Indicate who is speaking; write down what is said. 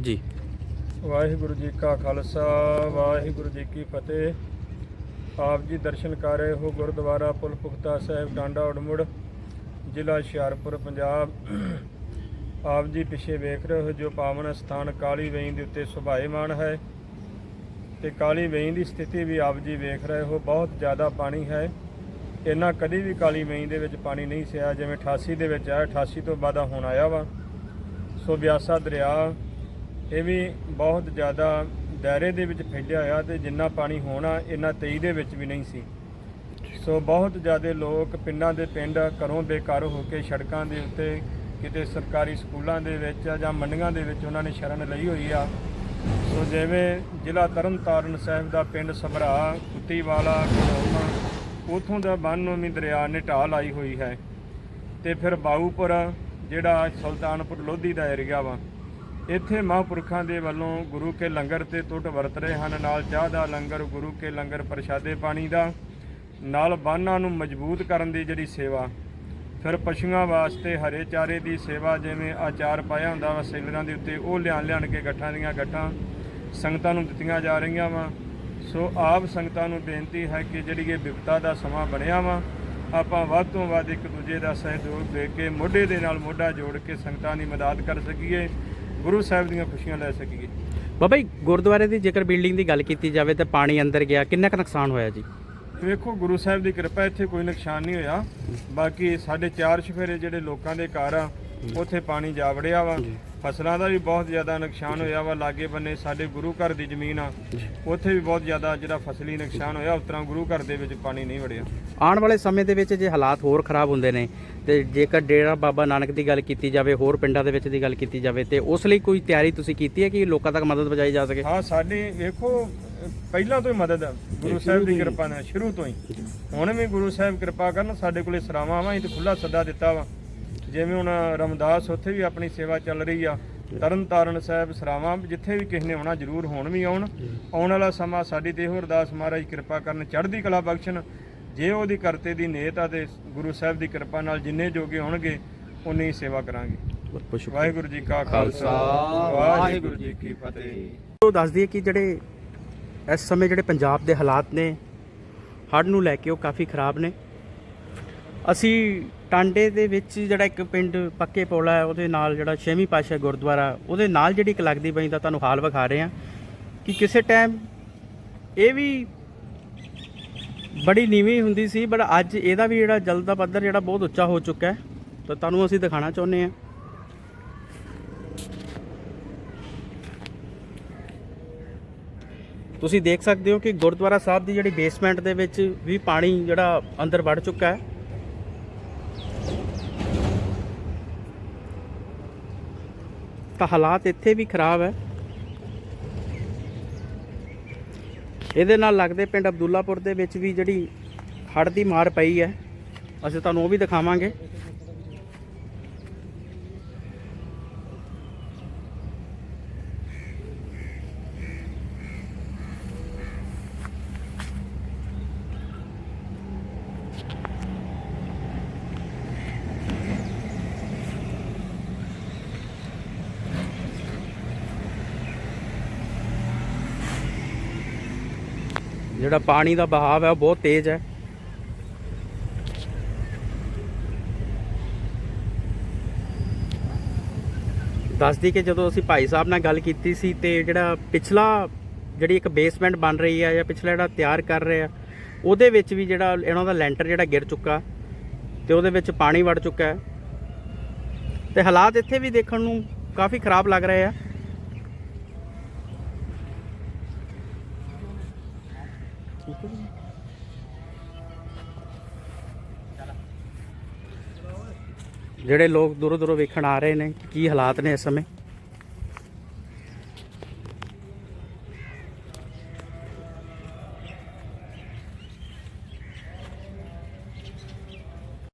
Speaker 1: ਜੀ।
Speaker 2: ਵਾਹਿਗੁਰੂ ਜੀ ਕਾ ਖਾਲਸਾ, ਵਾਹਿਗੁਰੂ ਜੀ ਕੀ ਫਤਿਹ। ਆਪ ਜੀ ਦਰਸ਼ਨ ਕਰ ਰਹੇ ਹੋ ਗੁਰਦੁਆਰਾ ਪੁਲ ਪੁਖਤਾ ਸਾਹਿਬ, ਟਾਂਡਾ ਉੜਮੁੜ, ਜ਼ਿਲ੍ਹਾ ਹੁਸ਼ਿਆਰਪੁਰ, ਪੰਜਾਬ। ਆਪ ਜੀ ਪਿੱਛੇ ਵੇਖ ਰਹੇ ਹੋ ਜੋ ਪਾਵਨ ਸਥਾਨ ਕਾਲੀ ਵੇਈ ਦੇ ਉੱਤੇ ਸੁਭਾਏਮਾਨ ਹੈ ਤੇ ਕਾਲੀ ਵੇਈ ਦੀ ਸਥਿਤੀ ਵੀ ਆਪ ਜੀ ਵੇਖ ਰਹੇ ਹੋ, ਬਹੁਤ ਜ਼ਿਆਦਾ ਪਾਣੀ ਹੈ। ਇੰਨਾ ਕਦੀ ਵੀ ਕਾਲੀ ਵੇਈ ਦੇ ਵਿੱਚ ਪਾਣੀ ਨਹੀਂ ਸਿਆ, ਜਿਵੇਂ 88 ਦੇ ਵਿੱਚ ਆਇਆ 88 ਤੋਂ ਬਾਅਦ ਹੁਣ ਆਇਆ ਵਾ। ਸੋ ਬਿਆਸਾ ਦਰਿਆ ਇਹ ਵੀ ਬਹੁਤ ਜ਼ਿਆਦਾ ਦਾਇਰੇ ਦੇ ਵਿੱਚ ਫੈਲਿਆ ਹੋਇਆ ਤੇ ਜਿੰਨਾ ਪਾਣੀ ਹੋਣਾ ਇੰਨਾ 23 ਦੇ ਵਿੱਚ ਵੀ ਨਹੀਂ ਸੀ। ਸੋ ਬਹੁਤ ਜ਼ਿਆਦਾ ਲੋਕ ਪਿੰਡਾਂ ਦੇ ਪਿੰਡ ਘਰੋਂ ਬੇਕਾਰ ਹੋ ਕੇ ਸੜਕਾਂ ਦੇ ਉੱਤੇ ਕਿਤੇ ਸਰਕਾਰੀ ਸਕੂਲਾਂ ਦੇ ਵਿੱਚ ਜਾਂ ਮੰਡੀਆਂ ਦੇ ਵਿੱਚ ਉਹਨਾਂ ਨੇ ਸ਼ਰਨ ਲਈ ਹੋਈ ਆ। ਸੋ ਜਿਵੇਂ ਜ਼ਿਲ੍ਹਾ ਤਰਨਤਾਰਨ ਸਾਹਿਬ ਦਾ ਪਿੰਡ ਸਭਰਾ, ਕੁੱਤੀਵਾਲਾ, ਘੜੌਮਾ, ਉਥੋਂ ਦਾ ਬੰਨ੍ਹਵੀਂ ਦਰਿਆ ਨੇ ਢਾਹ ਲਾਈ ਹੋਈ ਹੈ। ਤੇ ਫਿਰ ਬਾਊਪੁਰ, ਜਿਹੜਾ ਸੁਲਤਾਨਪੁਰ ਲੋਧੀ ਦਾ ਏਰੀਆ ਵਾ ਇੱਥੇ ਮਹਾਂਪੁਰਖਾਂ ਦੇ ਵੱਲੋਂ ਗੁਰੂ ਕੇ ਲੰਗਰ ਤੇ ਟੁੱਟ ਵਰਤ ਰਹੇ ਹਨ। ਨਾਲ ਚਾਹ ਦਾ ਲੰਗਰ, ਗੁਰੂ ਕੇ ਲੰਗਰ ਪ੍ਰਸ਼ਾਦੇ ਪਾਣੀ ਦਾ, ਨਾਲ ਬਾਨਾਂ ਨੂੰ ਮਜ਼ਬੂਤ ਕਰਨ ਦੀ ਜਿਹੜੀ ਸੇਵਾ। ਫਿਰ ਪਸ਼ੂਆਂ ਵਾਸਤੇ ਹਰੇ ਚਾਰੇ ਦੀ ਸੇਵਾ ਜਿਵੇਂ ਆਚਾਰ ਪਾਇਆ ਹੁੰਦਾ ਵਾ, ਸੇਲਰਾਂ ਦੇ ਉੱਤੇ ਉਹ ਲਿਆਣ ਲਿਆਣ ਕੇ ਗੱਠਾਂ ਦੀਆਂ ਗੱਠਾਂ ਸੰਗਤਾਂ ਨੂੰ ਦਿੱਤੀਆਂ ਜਾ ਰਹੀਆਂ ਵਾ। ਸੋ ਆਪ ਸੰਗਤਾਂ ਨੂੰ ਬੇਨਤੀ ਹੈ ਕਿ ਜਿਹੜੀ ਇਹ ਵਿਪਤਾ ਦਾ ਸਮਾਂ ਬਣਿਆ ਵਾ, ਆਪਾਂ ਵੱਧ ਤੋਂ ਵੱਧ ਇੱਕ ਦੂਜੇ ਦਾ ਸਹਿਯੋਗ ਦੇ ਕੇ, ਮੋਢੇ ਦੇ ਨਾਲ ਮੋਢਾ ਜੋੜ ਕੇ ਸੰਗਤਾਂ ਦੀ ਮਦਦ ਕਰ ਸਕੀਏ। ਗੁਰੂ ਸਾਹਿਬ ਦੀਆਂ ਖੁਸ਼ੀਆਂ ਲੈ ਸਕੀਏ।
Speaker 1: ਬਾਬਾ ਜੀ ਗੁਰਦੁਆਰੇ ਦੀ ਜੇਕਰ ਬਿਲਡਿੰਗ ਦੀ ਗੱਲ ਕੀਤੀ ਜਾਵੇ ਤਾਂ ਪਾਣੀ ਅੰਦਰ ਗਿਆ ਕਿੰਨਾ ਕੁ ਨੁਕਸਾਨ ਹੋਇਆ ਜੀ?
Speaker 2: ਵੇਖੋ ਗੁਰੂ ਸਾਹਿਬ ਦੀ ਕਿਰਪਾ ਇੱਥੇ ਕੋਈ ਨੁਕਸਾਨ ਨਹੀਂ ਹੋਇਆ। ਬਾਕੀ ਸਾਡੇ ਚਾਰ ਸ਼ਫੇਰੇ ਜਿਹੜੇ ਲੋਕਾਂ ਦੇ ਘਰ ਆ ਉੱਥੇ ਪਾਣੀ ਜਾ ਵੜਿਆ ਵਾ।
Speaker 1: ਜੀ।
Speaker 2: ਫਸਲਾਂ ਦਾ ਵੀ ਬਹੁਤ ਜ਼ਿਆਦਾ ਨੁਕਸਾਨ ਹੋਇਆ ਵਾ ਲਾਗੇ ਬੰਨੇ ਸਾਡੇ ਗੁਰੂ ਘਰ ਦੀ ਜ਼ਮੀਨ ਆ। ਉੱਥੇ ਵੀ ਬਹੁਤ ਜ਼ਿਆਦਾ ਜਿਹੜਾ ਫਸਲੀ ਨੁਕਸਾਨ ਹੋਇਆ ਉਤਰਾ ਗੁਰੂ ਘਰ ਦੇ ਵਿੱਚ ਪਾਣੀ ਨਹੀਂ ਵੜਿਆ।
Speaker 1: ਆਉਣ ਵਾਲੇ ਸਮੇਂ ਦੇ ਵਿੱਚ ਜੇ ਹਾਲਾਤ ਹੋਰ ਖਰਾਬ ਹੁੰਦੇ ਨੇ ਤੇ ਜੇਕਰ ਡੇਰਾ ਬਾਬਾ ਨਾਨਕ ਦੀ ਗੱਲ ਕੀਤੀ ਜਾਵੇ ਹੋਰ ਪਿੰਡਾਂ ਦੇ ਵਿੱਚ ਦੀ ਗੱਲ ਕੀਤੀ ਜਾਵੇ ਤੇ ਉਸ ਲਈ ਕੋਈ ਤਿਆਰੀ ਤੁਸੀਂ ਕੀਤੀ ਹੈ ਕਿ ਲੋਕਾਂ ਤੱਕ ਮਦਦ ਪਹੁੰਚਾਈ ਜਾ ਸਕੇ?
Speaker 2: ਹਾਂ ਸਾਡੀ ਵੇਖੋ ਪਹਿਲਾਂ ਤੋਂ ਹੀ ਮਦਦ ਆ। ਗੁਰੂ ਸਾਹਿਬ ਦੀ ਕਿਰਪਾ ਨਾਲ ਸ਼ੁਰੂ ਤੋਂ ਹੀ। ਹੁਣ ਵੀ ਗੁਰੂ ਸਾਹਿਬ ਕਿਰਪਾ ਕਰਨ ਸਾਡੇ ਕੋਲੇ ਸਰਾਵਾਂ ਵਾ ਇਹ ਤੇ ਖੁੱਲਾ ਸੱਦਾ ਦਿੱਤਾ ਵਾ। ਜਿਵੇਂ ਹੁਣ ਰਮਦਾਸ ਉੱਥੇ ਵੀ ਆਪਣੀ ਸੇਵਾ ਚੱਲ ਰਹੀ ਆ ਤਰਨ ਤਾਰਨ ਸਾਹਿਬ ਸਰਾਵਾਂ ਜਿੱਥੇ ਵੀ ਕਿਸੇ ਨੇ ਆਉਣਾ ਜ਼ਰੂਰ ਹੁਣ ਵੀ ਆਉਣ। ਆਉਣ ਵਾਲਾ ਸਮਾਂ ਸਾਡੀ ਤੇ ਅਰਦਾਸ ਮਹਾਰਾਜ ਕਿਰਪਾ ਕਰਨ ਚੜ੍ਹਦੀ ਕਲਾ ਬਖਸ਼ਣ। ਜੇ ਉਹਦੀ ਕਰਤੇ ਦੀ ਨੇਤ ਆ ਤੇ ਗੁਰੂ ਸਾਹਿਬ ਦੀ ਕਿਰਪਾ ਨਾਲ ਜਿੰਨੇ ਜੋਗੇ ਹੋਣਗੇ ਉਨੀ ਹੀ ਸੇਵਾ ਕਰਾਂਗੇ। ਵਾਹਿਗੁਰੂ ਜੀ ਕਾ ਖਾਲਸਾ ਵਾਹਿਗੁਰੂ ਜੀ ਕੀ ਫਤਿਹ।
Speaker 1: ਉਹ ਦੱਸ ਦਈਏ ਕਿ ਜਿਹੜੇ ਇਸ ਸਮੇਂ ਜਿਹੜੇ ਪੰਜਾਬ ਦੇ ਹਾਲਾਤ ਨੇ ਹੜ੍ਹ ਨੂੰ ਲੈ ਕੇ ਉਹ ਕਾਫੀ ਖਰਾਬ ਨੇ। ਅਸੀਂ ਟਾਂਡੇ ਦੇ ਵਿੱਚ ਜਿਹੜਾ ਇੱਕ ਪਿੰਡ ਪੱਕੇ ਪੋਲਾ ਹੈ, ਉਹਦੇ ਨਾਲ ਜਿਹੜਾ ਛੇਵੀਂ ਪਾਸ਼ਾ ਗੁਰਦੁਆਰਾ, ਉਹਦੇ ਨਾਲ ਜਿਹੜੀ ਇੱਕ ਲੱਗਦੀ ਬਈ ਦਾ ਤੁਹਾਨੂੰ ਹਾਲ ਵਿਖਾ ਰਹੇ ਹਾਂ ਕਿ ਕਿਸੇ ਟਾਈਮ ਇਹ ਵੀ ਬੜੀ ਨੀਵੀਂ ਹੁੰਦੀ ਸੀ ਬਟ ਅੱਜ ਇਹਦਾ ਵੀ ਜਿਹੜਾ ਜਲ ਦਾ ਪੱਧਰ ਜਿਹੜਾ ਬਹੁਤ ਉੱਚਾ ਹੋ ਚੁੱਕਾ ਹੈ, ਤਾਂ ਤੁਹਾਨੂੰ ਅਸੀਂ ਦਿਖਾਣਾ ਚਾਹੁੰਦੇ ਹਾਂ। ਤੁਸੀਂ ਦੇਖ ਸਕਦੇ ਹੋ ਕਿ ਗੁਰਦੁਆਰਾ ਸਾਹਿਬ ਦੀ ਜਿਹੜੀ ਬੇਸਮੈਂਟ ਦੇ ਵਿੱਚ ਵੀ ਪਾਣੀ ਜਿਹੜਾ ਅੰਦਰ ਵੜ ਚੁੱਕਾ ਹੈ। ਤਾਂ ਹਾਲਾਤ ਇੱਥੇ ਵੀ ਖਰਾਬ ਹੈ। ਇਹਦੇ ਨਾਲ ਲੱਗਦੇ ਪਿੰਡ ਅਬਦੁੱਲਾਪੁਰ ਦੇ ਵਿੱਚ ਵੀ ਜਿਹੜੀ ਹੜ੍ਹ ਦੀ ਮਾਰ ਪਈ ਹੈ। ਅਸੀਂ ਤੁਹਾਨੂੰ ਉਹ ਵੀ ਦਿਖਾਵਾਂਗੇ। ਜਿਹੜਾ ਪਾਣੀ ਦਾ ਬਹਾਵ ਹੈ ਉਹ ਬਹੁਤ ਤੇਜ਼ ਹੈ। ਦੱਸਦੀ ਕਿ ਜਦੋਂ ਅਸੀਂ ਭਾਈ ਸਾਹਿਬ ਨਾਲ ਗੱਲ ਕੀਤੀ ਸੀ ਤੇ ਜਿਹੜਾ ਪਿਛਲਾ ਜਿਹੜੀ ਇੱਕ ਬੇਸਮੈਂਟ ਬਣ ਰਹੀ ਹੈ ਜਾਂ ਪਿਛਲਾ ਜਿਹੜਾ ਤਿਆਰ ਕਰ ਰਹੇ ਆ, ਉਹਦੇ ਵਿੱਚ ਵੀ ਜਿਹੜਾ ਇਹਨਾਂ ਦਾ ਲੈਂਟਰ ਜਿਹੜਾ ਗਿਰ ਚੁੱਕਾ ਤੇ ਉਹਦੇ ਵਿੱਚ ਪਾਣੀ ਵੜ ਚੁੱਕਾ ਹੈ। ਤੇ ਹਾਲਾਤ ਇੱਥੇ ਵੀ ਦੇਖਣ ਨੂੰ ਕਾਫੀ ਖਰਾਬ ਲੱਗ ਰਹੇ ਆ। ਜਿਹੜੇ ਲੋਕ ਦੂਰੋਂ ਦੂਰੋਂ ਵੇਖਣ ਆ ਰਹੇ ਨੇ ਕੀ ਹਾਲਾਤ ਨੇ ਇਸ ਸਮੇਂ?